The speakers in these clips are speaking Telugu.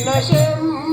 I nashem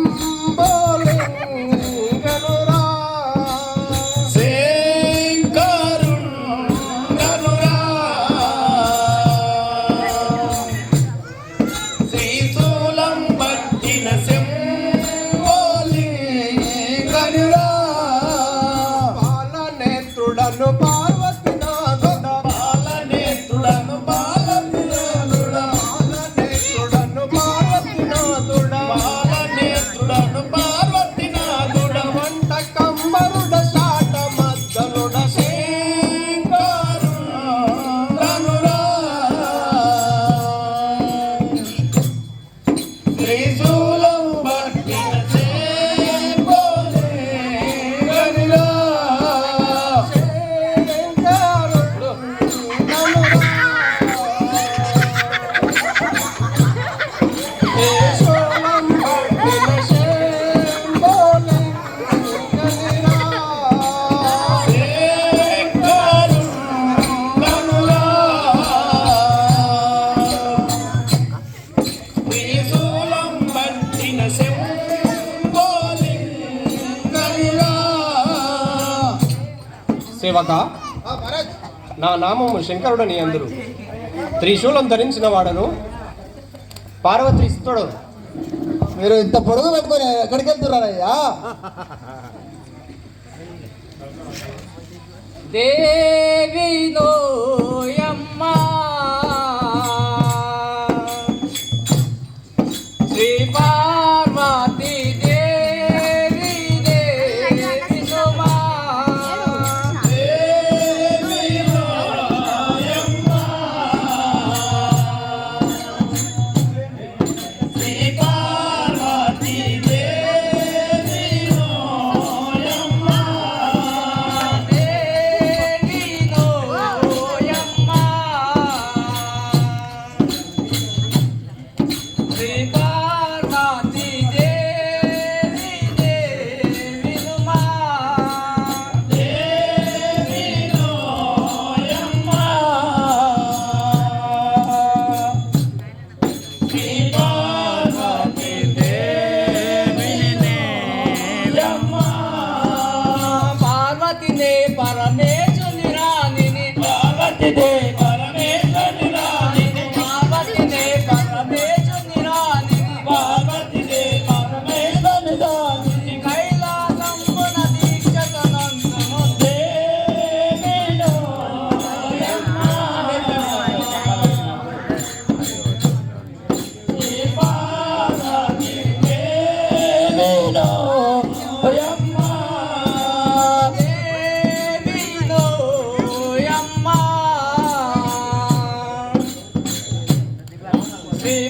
సేవక. నా నామము శంకరుడని అందరు. త్రిశూలం ధరించిన వాడను. పార్వతి ఇస్తుడు మీరు ఇంత పొడుగు పెట్టుకొని ఎక్కడికి వెళ్తున్నారయ్యా? దేవి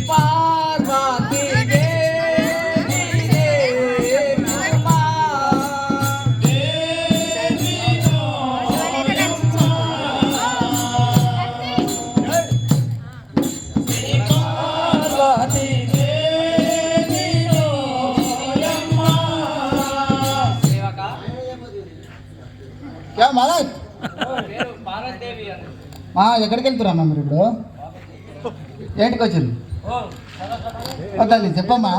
పార్వతి దేవి పార్వతి దేవిలో యమ్మ సేవక క్యా మహారాజ్. పేరు భారతదేవి అని. ఆ, ఎక్కడికి వెళ్తున్నా మీరు ఇప్పుడు? ఏంటికి వచ్చింది? తల్లి చెప్పమ్మా.